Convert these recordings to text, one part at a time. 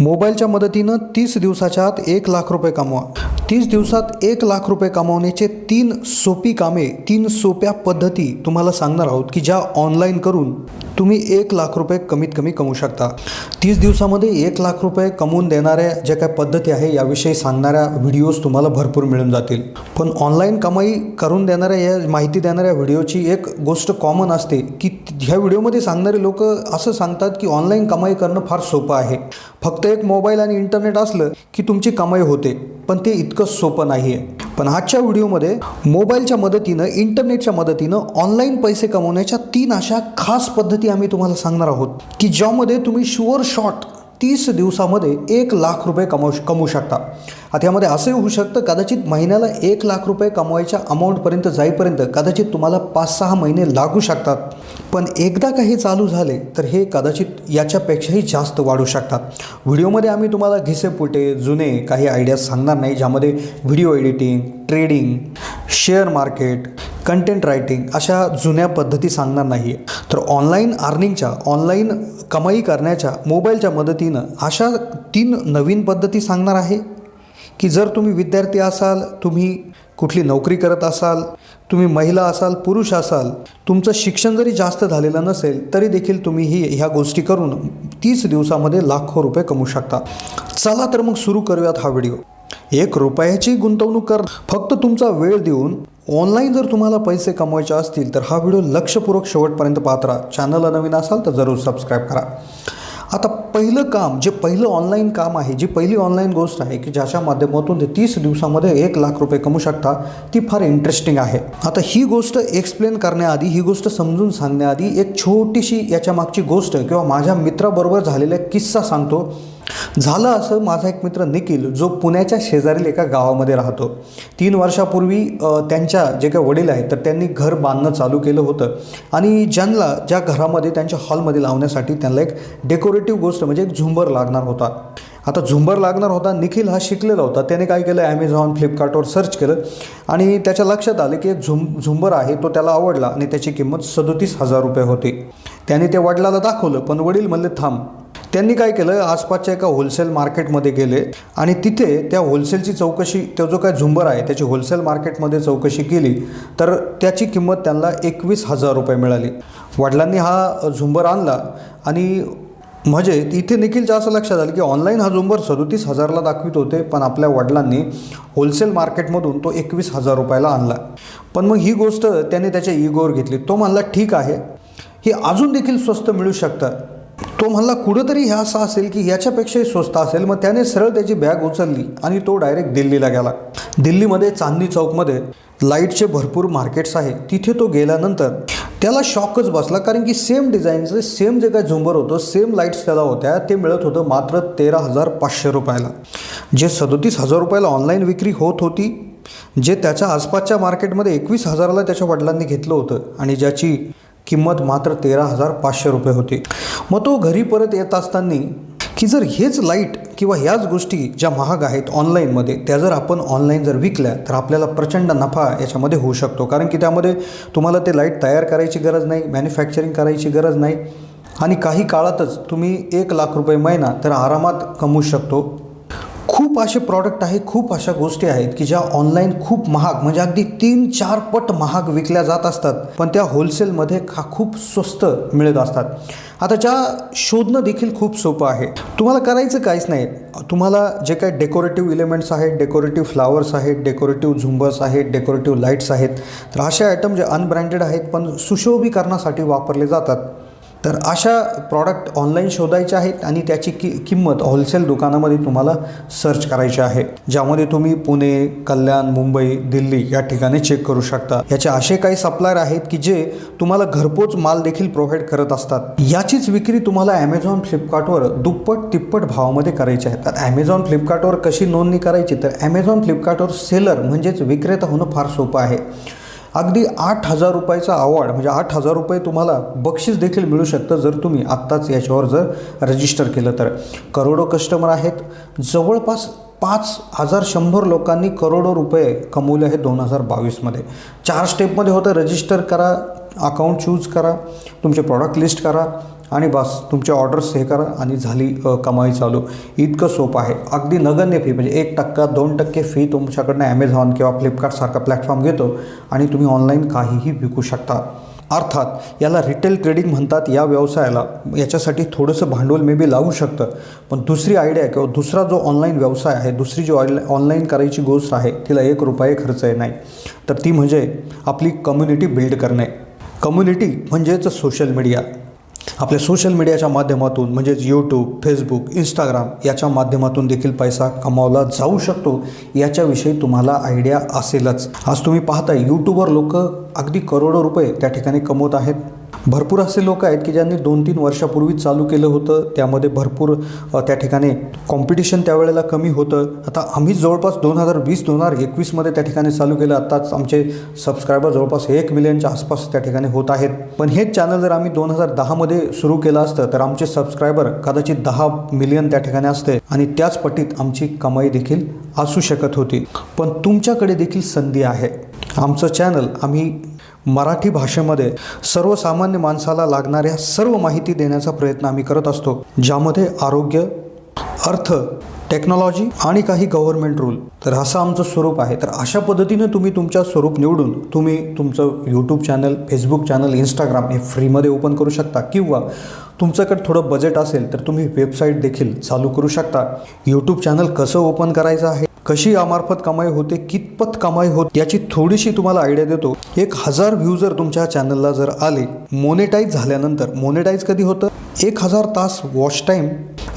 मोबाईलच्या मदतीनं तीस दिवसाच्या आत एक लाख रुपये कमवा. तीस दिवसात एक लाख रुपये कमावण्याचे तीन सोपी कामे तीन सोप्या पद्धती तुम्हाला सांगणार आहोत की ज्या ऑनलाईन करून तुम्ही एक लाख रुपये कमीत कमी कमवू शकता. तीस दिवसामध्ये एक लाख रुपये कमवून देणाऱ्या ज्या काही पद्धती आहे याविषयी सांगणाऱ्या व्हिडिओज तुम्हाला भरपूर मिळून जातील. पण ऑनलाईन कमाई करून देणाऱ्या या माहिती देणाऱ्या व्हिडिओची एक गोष्ट कॉमन असते की ह्या व्हिडिओमध्ये सांगणारे लोक असं सांगतात की ऑनलाईन कमाई करणं फार सोपं आहे. फक्त एक मोबाईल आणि इंटरनेट असलं की तुमची कमाई होते पण ते इतकं सोपं नाही आहे पण आजच्या व्हिडिओमध्ये मोबाईलच्या मदतीनं इंटरनेटच्या मदतीनं ऑनलाईन पैसे कमवण्याच्या तीन अशा खास पद्धती आम्ही तुम्हाला सांगणार आहोत की ज्यामध्ये तुम्ही शुअर शॉट तीस दिवसामध्ये एक लाख रुपये कमव कमवू शकता. आता यामध्ये असंही होऊ शकतं कदाचित महिन्याला एक लाख रुपये कमवायच्या अमाऊंटपर्यंत जाईपर्यंत कदाचित तुम्हाला पाच सहा महिने लागू शकतात. पण एकदा काही चालू झाले तर हे कदाचित याच्यापेक्षाही जास्त वाढू शकतात. व्हिडिओमध्ये आम्ही तुम्हाला घिसेपुटे जुने काही आयडियाज सांगणार नाही ज्यामध्ये video editing trading share market content writing अशा जुन्या पद्धती सांगणार नाही आहे तर ऑनलाईन अर्निंगच्या ऑनलाईन कमाई करण्याच्या मोबाईलच्या मदतीनं अशा तीन नवीन पद्धती सांगणार आहे. की जर तुम्ही विद्यार्थी असाल तुम्ही कुठली नोकरी करत असाल तुम्ही महिला असाल पुरुष असाल तुमचं शिक्षण जरी जास्त झालेलं नसेल तरी देखील तुम्ही ही ह्या गोष्टी करून तीस दिवसामध्ये लाखो रुपये कमवू शकता. चला तर मग सुरू करूयात हा व्हिडिओ. एक रुपयाची गुंतवणूक कर. फक्त तुमचा वेळ देऊन ऑनलाईन जर तुम्हाला पैसे कमवायचे असतील तर हा व्हिडिओ लक्षपूर्वक शेवटपर्यंत पाहत राहा. चॅनलला नवीन असाल तर जरूर सबस्क्राईब करा. आता पहिलं काम जे पहिलं ऑनलाईन काम आहे जी पहिली ऑनलाईन गोष्ट आहे की ज्याच्या माध्यमातून ते तीस दिवसामध्ये एक लाख रुपये कमवू शकता ती फार इंटरेस्टिंग आहे. आता ही गोष्ट एक्सप्लेन करण्याआधी ही गोष्ट समजून सांगण्याआधी एक छोटीशी याच्या मागची गोष्ट किंवा माझ्या मित्राबरोबर झालेला किस्सा सांगतो. झालं असं माझा एक मित्र निखिल जो पुण्याच्या शेजारील एका गावामध्ये राहतो. तीन वर्षापूर्वी त्यांच्या जे काही वडील आहेत तर त्यांनी घर बांधणं चालू केलं होतं. आणि ज्यांना ज्या घरामध्ये त्यांच्या हॉलमध्ये लावण्यासाठी त्यांना एक डेकोरेटिव्ह गोष्ट म्हणजे एक झुंबर लागणार होता. आता झुंबर लागणार होता निखिल हा शिकलेला होता. त्याने काय केलं ॲमेझॉन फ्लिपकार्टवर सर्च केलं. आणि त्याच्या लक्षात आलं की एक झुम झुंबर आहे तो त्याला आवडला आणि त्याची किंमत सदोतीस हजार रुपये होती. त्याने ते वडिलाला दाखवलं पण वडील म्हणले थांब त्यांनी काय केलं? आसपासच्या एका होलसेल मार्केटमध्ये गेले आणि तिथे त्या होलसेलची चौकशी तो जो काय झुंबर आहे त्याची होलसेल मार्केटमध्ये चौकशी केली तर त्याची किंमत त्यांना एकवीस हजार रुपये मिळाली. वडिलांनी हा झुंबर आणला आणि म्हणजे इथे देखील जास्त लक्षात आलं की ऑनलाईन हा झुंबर सदोतीस हजारला दाखवित होते पण आपल्या वडिलांनी होलसेल मार्केटमधून तो एकवीस हजार रुपयाला आणला. पण मग ही गोष्ट त्याने त्याच्या इगोवर घेतली. तो म्हणला ठीक आहे. हे अजून देखील स्वस्त मिळू शकतं. तो म्हणला कुठंतरी ह्या असा असेल की याच्यापेक्षाही स्वस्त असेल. मग त्याने सरळ त्याची बॅग उचलली आणि तो डायरेक्ट दिल्लीला गेला. दिल्लीमध्ये चांदनी चौकमध्ये लाईटचे भरपूर मार्केट्स आहे. तिथे तो गेल्यानंतर त्याला शॉकच बसला कारण की सेम डिझाईनचं सेम जे काय झुंबर होतं सेम लाईट्स त्याला होत्या ते मिळत होतं मात्र तेरा हजार पाचशे रुपयाला. जे सदोतीस हजार रुपयाला ऑनलाईन विक्री होत होती जे त्याच्या आसपासच्या मार्केटमध्ये एकवीस हजाराला त्याच्या वडिलांनी घेतलं होतं आणि ज्याची किंमत मात्र तेरा हजार पाचशे रुपये होती. मग तो घरी परत येत असताना की जर हेच लाइट किंवा ह्याच गोष्टी ज्या महाग आहेत ऑनलाईनमध्ये त्या जर आपण ऑनलाईन जर विकल्या तर आपल्याला प्रचंड नफा याच्यामध्ये होऊ शकतो. कारण की त्यामध्ये तुम्हाला ते लाइट तयार करायची गरज नाही मॅन्युफॅक्चरिंग करायची गरज नाही आणि काही काळातच तुम्ही एक लाख रुपये महिना तर आरामात कमवू शकतो. खूप असे प्रॉडक्ट आहे खूप अशा गोष्टी आहेत की ज्या ऑनलाईन खूप महाग म्हणजे अगदी तीन चार पट महाग विकल्या जात असतात. पण त्या होलसेलमध्ये खा खूप स्वस्त मिळत असतात. आता ज्या शोधणं देखील खूप सोपं आहे. तुम्हाला करायचं काहीच नाही. तुम्हाला जे काही डेकोरेटिव्ह इलेमेंट्स आहेत डेकोरेटिव्ह फ्लावर्स आहेत डेकोरेटिव्ह झुंबर्स आहेत डेकोरेटिव्ह लाईट्स आहेत तर असे आयटम जे अनब्रँडेड आहेत पण सुशोभीकरणासाठी वापरले जातात. तर अशा प्रॉडक्ट ऑनलाईन शोधायचे आहेत आणि त्याची कि किंमत होलसेल दुकानामध्ये तुम्हाला सर्च करायची आहे. ज्यामध्ये तुम्ही पुणे कल्याण मुंबई दिल्ली या ठिकाणी चेक करू शकता. याचे असे काही सप्लायर आहेत की जे तुम्हाला घरपोच माल देखील प्रोव्हाइड करत असतात. याचीच विक्री तुम्हाला ॲमेझॉन फ्लिपकार्टवर दुप्पट तिप्पट भावामध्ये करायची आहे. तर ॲमेझॉन फ्लिपकार्टवर कशी नोंदणी करायची? तर ॲमेझॉन फ्लिपकार्टवर सेलर म्हणजेच विक्रेता होणं फार सोपं आहे. अगदी आठ हजार रुपयाचा अवॉर्ड म्हणजे आठ हजार रुपये तुम्हाला बक्षीस देखील मिळू शकतं जर तुम्ही आत्ताच याच्यावर जर रजिस्टर केलं तर. करोडो कस्टमर आहेत. जवळपास पाच हजार शंभर लोकांनी करोडो रुपये कमवले आहेत दोन हजार बावीसमध्ये चार स्टेपमध्ये होतं रजिस्टर करा अकाउंट चूज करा तुमचे प्रॉडक्ट लिस्ट करा. आणि बस तुमचे ऑर्डर्स हे करा आणि झाली कमाई चालू. इतकं सोपं आहे. अगदी नगण्य फी म्हणजे एक टक्का दोन टक्के फी तुमच्याकडनं ॲमेझॉन किंवा फ्लिपकार्टसारखा प्लॅटफॉर्म घेतो आणि तुम्ही ऑनलाईन काहीही विकू शकता. अर्थात याला रिटेल ट्रेडिंग म्हणतात या व्यवसायाला. याच्यासाठी थोडंसं भांडवल मे बी लागू शकतं. पण दुसरी आयडिया किंवा दुसरा जो ऑनलाईन व्यवसाय आहे दुसरी जी ऑनला ऑनलाईन करायची गोष्ट आहे तिला एक रुपये खर्च आहे नाही. तर ती म्हणजे आपली कम्युनिटी बिल्ड करणे. कम्युनिटी म्हणजेच सोशल मीडिया आपल्या सोशल मीडियाच्या माध्यमातून म्हणजेच यूट्यूब फेसबुक इंस्टाग्राम याच्या माध्यमातून देखील पैसा कमावला जाऊ शकतो याच्याविषयी तुम्हाला आयडिया असेलच. आज तुम्ही पाहताय यूट्यूबवर लोक अगदी करोडो रुपये त्या ठिकाणी कमवत आहेत. भरपूर असे लोक आहेत की ज्यांनी दोन तीन वर्षापूर्वी चालू केलं होतं. त्यामध्ये भरपूर त्या ठिकाणी कॉम्पिटिशन त्यावेळेला कमी होतं. आता आम्ही जवळपास दोन हजार वीस दोन हजार एकवीसमध्ये त्या ठिकाणी चालू केलं. आत्ताच आमचे सबस्क्रायबर जवळपास एक मिलियनच्या आसपास त्या ठिकाणी होत आहेत. पण हेच चॅनल जर आम्ही दोन हजार दहामध्ये सुरू केलं असतं तर आमचे सबस्क्रायबर कदाचित दहा मिलियन त्या ठिकाणी असते. आणि त्याच पटीत आमची कमाई देखील असू शकत होती. पण तुमच्याकडे देखील संधी आहे. आमचं चॅनल आम्ही मराठी भाषेमध्ये सर्वसामान्य माणसाला लागणाऱ्या सर्व माहिती देण्याचा प्रयत्न आम्ही करत असतो ज्यामध्ये आरोग्य अर्थ टेक्नॉलॉजी आणि काही गव्हर्नमेंट रूल तर असं आमचं स्वरूप आहे. तर अशा पद्धतीनं तुम्ही तुमच्या स्वरूप निवडून तुम्ही तुमचं YouTube channel Facebook channel Instagram हे फ्रीमध्ये ओपन करू शकता. किंवा तुमच्याकडे थोडं बजेट असेल तर तुम्ही वेबसाईट देखील चालू करू शकता. यूट्यूब चॅनल कसं ओपन करायचं आहे? कशी यामार्फत कमाई होते कितपत कमाई होत याची थोडीशी तुम्हाला आयडिया देतो. एक हजार व्ह्यू जर तुमच्या चॅनलला जर आले मोनेटाईज झाल्यानंतर मोनेटाईज कधी होतं? एक हजार तास वॉच टाईम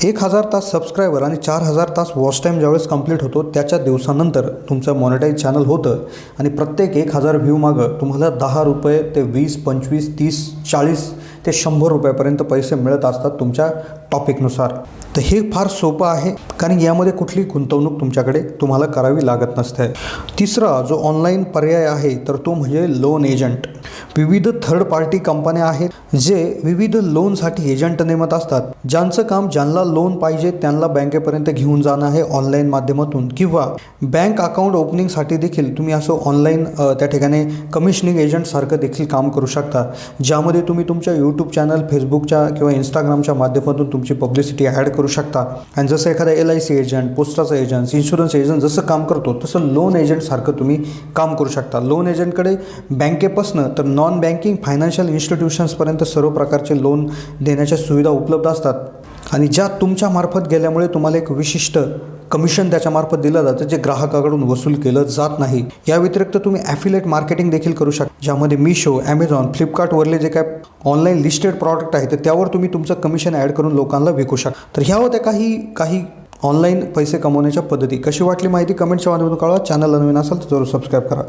एक हजार तास सबस्क्रायबर आणि चार हजार तास वॉच टाईम ज्यावेळेस कंप्लीट होतो त्याच्या दिवसानंतर तुमचं मॉनिटाईज चॅनल होतं. आणि प्रत्येक एक हजार व्ह्यू मागं तुम्हाला दहा रुपये ते वीस पंचवीस तीस चाळीस ते शंभर रुपयापर्यंत पैसे मिळत असतात तुमच्या टॉपिकनुसार. तर हे फार सोपं आहे कारण यामध्ये कुठली गुंतवणूक तुमच्याकडे तुम्हाला करावी लागत नसते. तिसरा जो ऑनलाईन पर्याय आहे तर तो म्हणजे लोन एजंट विविध थर्ड पार्टी कंपन्या आहेत जे विविध लोनसाठी एजंट नेमत असतात. ज्यांचं काम ज्यांना लोन पाहिजे त्यांना बँकेपर्यंत घेऊन जाणं आहे ऑनलाईन माध्यमातून. किंवा बँक अकाउंट ओपनिंगसाठी देखील तुम्ही असं ऑनलाईन त्या ठिकाणी कमिशनिंग एजंटसारखं देखील काम करू शकता. ज्यामध्ये तुम्ही तुमच्या यूट्यूब चॅनल फेसबुकच्या किंवा इंस्टाग्रामच्या माध्यमातून तुमची पब्लिसिटी ॲड करू शकता. आणि जसं एखादा एल आय सी एजंट पोस्टाचा एजंट इन्शुरन्स एजंट जसं काम करतो तसं लोन एजंटसारखं तुम्ही काम करू शकता. लोन एजंटकडे बँकेपासनं तर नॉन बँकिंग फायनान्शियल इन्स्टिट्यूशन्सपर्यंत सर्व प्रकारचे लोन देण्याच्या सुविधा उपलब्ध असतात. आणि ज्या तुमच्या मार्फत गेल्यामुळे तुम्हाला एक विशिष्ट कमिशन त्याच्यामार्फत दिलं जातं जे ग्राहकाकडून वसूल केलं जात नाही. या व्यतिरिक्त तुम्ही ॲफिलेट मार्केटिंग देखील करू शकता. ज्यामध्ये मिशो ॲमेझॉन फ्लिपकार्टवरले जे काय ऑनलाईन लिस्टेड प्रॉडक्ट आहे तर त्यावर तुम्ही तुमचं कमिशन ॲड करून लोकांना विकू शकता. तर ह्या होत्या काही काही ऑनलाईन पैसे कमवण्याच्या पद्धती. कशी वाटली माहिती कमेंटच्या माध्यमातून कळवा. चॅनलला नवीन असाल तर जरूर सबस्क्राईब करा.